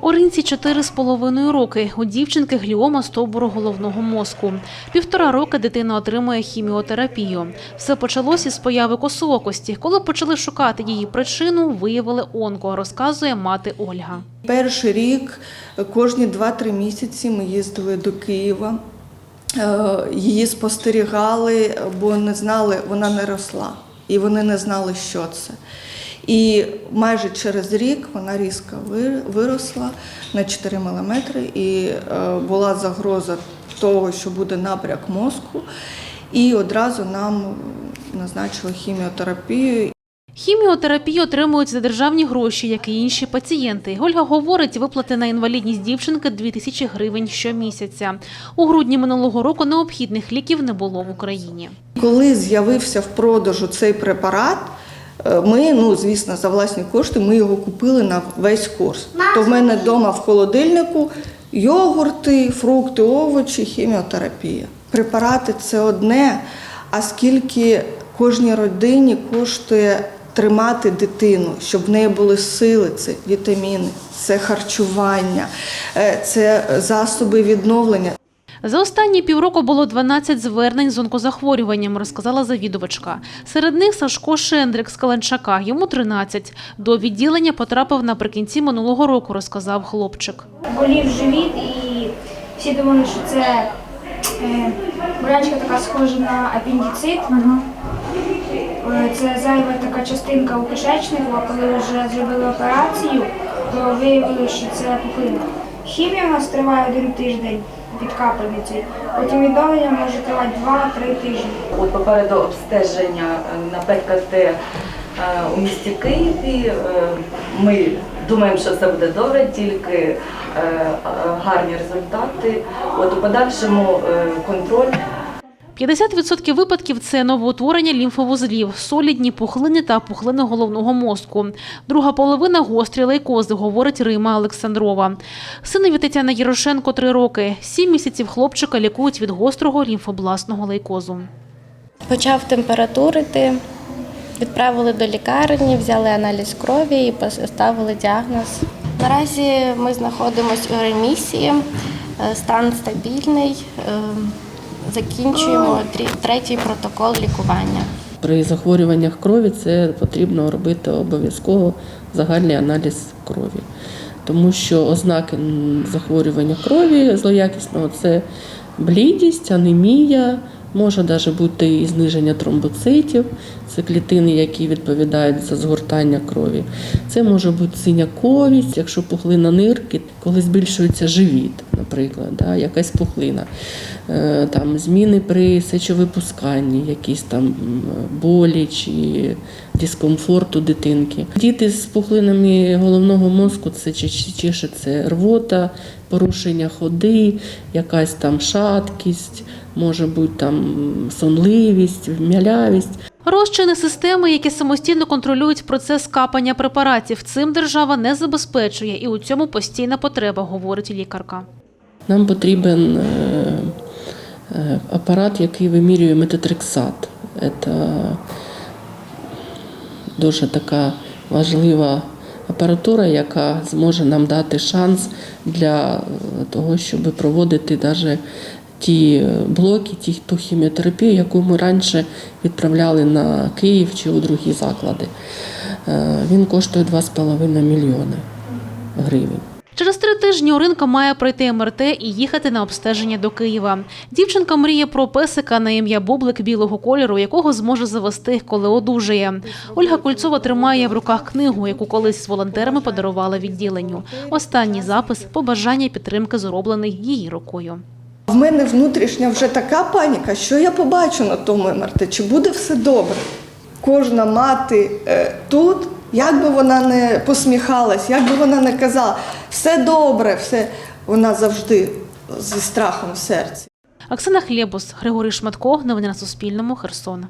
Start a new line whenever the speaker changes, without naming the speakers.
Оринці чотири з половиною роки. У дівчинки гліома стовбуру головного мозку. Півтора роки дитина отримує хіміотерапію. Все почалося з появи косоокості. Коли почали шукати її причину, виявили онко, розказує мати Ольга.
Перший рік, кожні 2-3 місяці ми їздили до Києва. Е, Її спостерігали, бо не знали, вона не росла. І вони не знали, що це. І майже через рік вона різко виросла на 4 мм, і е, була загроза того, що буде набряк мозку. І одразу нам назначили хіміотерапію.
Хіміотерапію отримують за державні гроші, як і інші пацієнти. Ольга говорить, виплати на інвалідність дівчинки 2 тисячі гривень щомісяця. У грудні минулого року необхідних ліків не було в Україні.
Коли з'явився в продажу цей препарат, ми, ну звісно, за власні кошти ми його купили на весь курс. То в мене вдома в холодильнику йогурти, фрукти, овочі, хіміотерапія. Препарати це одне, а скільки кожній родині коштує тримати дитину, щоб в неї були сили, це вітаміни, це харчування, е, це засоби відновлення.
За останні півроку було 12 звернень з онкозахворюванням, розказала завідувачка. Серед них Сашко Шендрик з Каланчака, йому 13. До відділення потрапив наприкінці минулого року, розказав хлопчик.
болів живіт, і всі думали, що це е, болячка така схожа на апендицит. Е, Це зайва така частинка у кишечнику, а коли вже зробили операцію, то виявили, що це пухлина. Хімія у нас триває один тиждень від капельниці, потім відновлення може тривати 2-3 тижні.
От попереду обстеження е, на ПЕТ-КТ е, у місті Києві. Е, Ми думаємо, що все буде добре, тільки гарні результати. От у подальшому контроль
50% випадків це новоутворення лімфовузлів, солідні пухлини та пухлини головного мозку. Друга половина гострі лейкози, говорить Рима Олександрова. Синові Тетяна Ярошенко 3 роки. Сім місяців хлопчика лікують від гострого лімфобластного лейкозу.
Почав температурити, відправили до лікарні, взяли аналіз крові і поставили діагноз. Наразі ми знаходимося у ремісії, е, стан стабільний. Закінчуємо трі- третій протокол лікування.
При захворюваннях крові це потрібно робити обов'язково загальний аналіз крові. Тому що ознаки захворювання крові злоякісного це блідість, анемія, може навіть бути і зниження тромбоцитів, це клітини, які відповідають за згортання крові. Це може бути синяковість, якщо пухлина нирки, коли збільшується живіт, наприклад, да, якась пухлина, Е, там зміни при сечовипусканні, якісь там болі чи дискомфорт у дитинки. Діти з пухлинами головного мозку це частіше це рвота, порушення ходи, якась там шаткість, може бути там сонливість, вмялявість.
Розчини системи, які самостійно контролюють процес капання препаратів, цим держава не забезпечує, і у цьому постійна потреба, говорить лікарка.
Нам потрібен е, е, апарат, який вимірює метотрексат. Це дуже така важлива апаратура, яка зможе нам дати шанс для е, того, щоб проводити навіть ті е, блоки, ті, ту хіміотерапію, яку ми раніше відправляли на Київ чи у другі заклади. Е, Він коштує 2,5 мільйони гривень.
Через три тижні Оринка має пройти МРТ і їхати на обстеження до Києва. Дівчинка мріє про песика на ім'я Бублик білого кольору, якого зможе завести, коли одужає. Ольга Кульцова тримає в руках книгу, яку колись з волонтерами подарувала відділенню. Останній запис побажання підтримки зроблений її рукою.
В мене внутрішня вже така паніка, що я побачу на тому МРТ, чи буде все добре. Кожна мати е, тут, як би вона не посміхалась, як би вона не казала, все добре, все вона завжди зі страхом в серці.
Оксана Хлєбус, Григорій Шматко. Новини на Суспільному. Херсон.